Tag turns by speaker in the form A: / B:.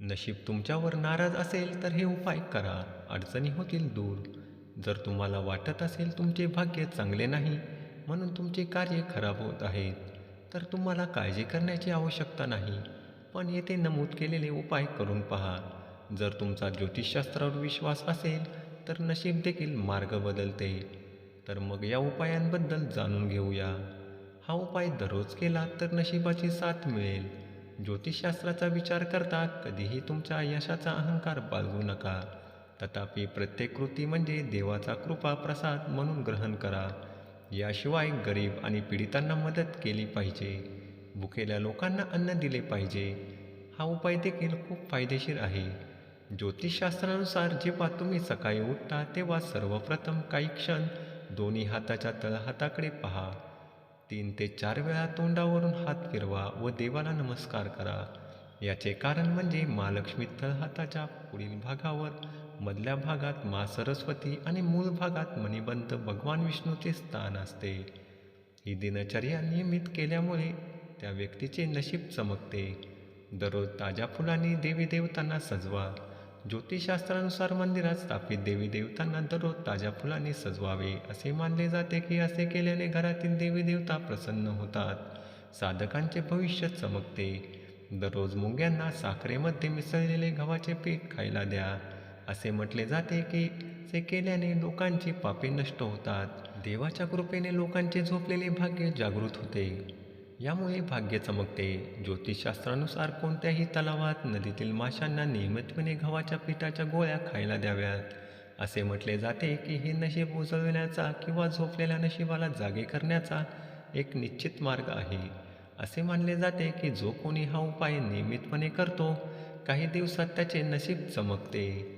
A: नशीब तुमच्यावर नाराज असेल तर हे उपाय करा. अडचणी होतील दूर. जर तुम्हाला वाटत असेल तुमचे भाग्य चांगले नाही म्हणून तुमचे कार्य खराब होत आहेत तर तुम्हाला काळजी करण्याची आवश्यकता नाही. पण येथे नमूद केलेले उपाय करून पहा. जर तुमचा ज्योतिषशास्त्रावर विश्वास असेल तर नशीब देखील मार्ग बदलते. तर मग या उपायांबद्दल जाणून घेऊया. हा उपाय दररोज केला तर नशिबाची साथ मिळेल. ज्योतिषशास्त्राचा विचार करता कधीही तुमच्या यशाचा अहंकार बाळगू नका. तथापि प्रत्येक कृती म्हणजे देवाचा कृपा प्रसाद म्हणून ग्रहण करा. याशिवाय गरीब आणि पीडितांना मदत केली पाहिजे. भुकेल्या लोकांना अन्न दिले पाहिजे. हा उपाय देखील खूप फायदेशीर आहे. ज्योतिषशास्त्रानुसार जेव्हा तुम्ही सकाळी उठता तेव्हा सर्वप्रथम काही क्षण दोन्ही हाताच्या तळहाताकडे पहा. तीन ते चार वेळा तोंडावरून हात फिरवा व देवाला नमस्कार करा. याचे कारण म्हणजे महालक्ष्मी तळहाताच्या पुढील भागावर मधल्या भागात मा सरस्वती आणि मूळ भागात मणिबंत भगवान विष्णूचे स्थान असते. ही दिनचर्या नियमित केल्यामुळे त्या व्यक्तीचे नशीब चमकते. दररोज ताज्या फुलांनी देवी देवतांना सजवा. ज्योतिषशास्त्रानुसार मंदिरात स्थापित देवी देवतांना दररोज ताज्या फुलांनी सजवावे असे मानले जाते की असे केल्याने घरातील देवी देवता प्रसन्न होतात. साधकांचे भविष्य चमकते. दररोज मुंग्यांना साखरेमध्ये मिसळलेले गव्हाचे पीठ खायला द्या. असे म्हटले जाते की ते केल्याने लोकांची पापे नष्ट होतात. देवाच्या कृपेने लोकांचे झोपलेले भाग्य जागृत होते. यामुळे भाग्य चमकते. ज्योतिषशास्त्रानुसार कोणत्याही तलावात नदीतील माशांना नियमितपणे गव्हाच्या पिठाच्या गोळ्या खायला द्याव्यात. असे म्हटले जाते की हे नशीब उजळविण्याचा किंवा झोपलेल्या नशिबाला जागे करण्याचा एक निश्चित मार्ग आहे. असे मानले जाते की जो कोणी हा उपाय नियमितपणे करतो काही दिवसात त्याचे नशीब चमकते.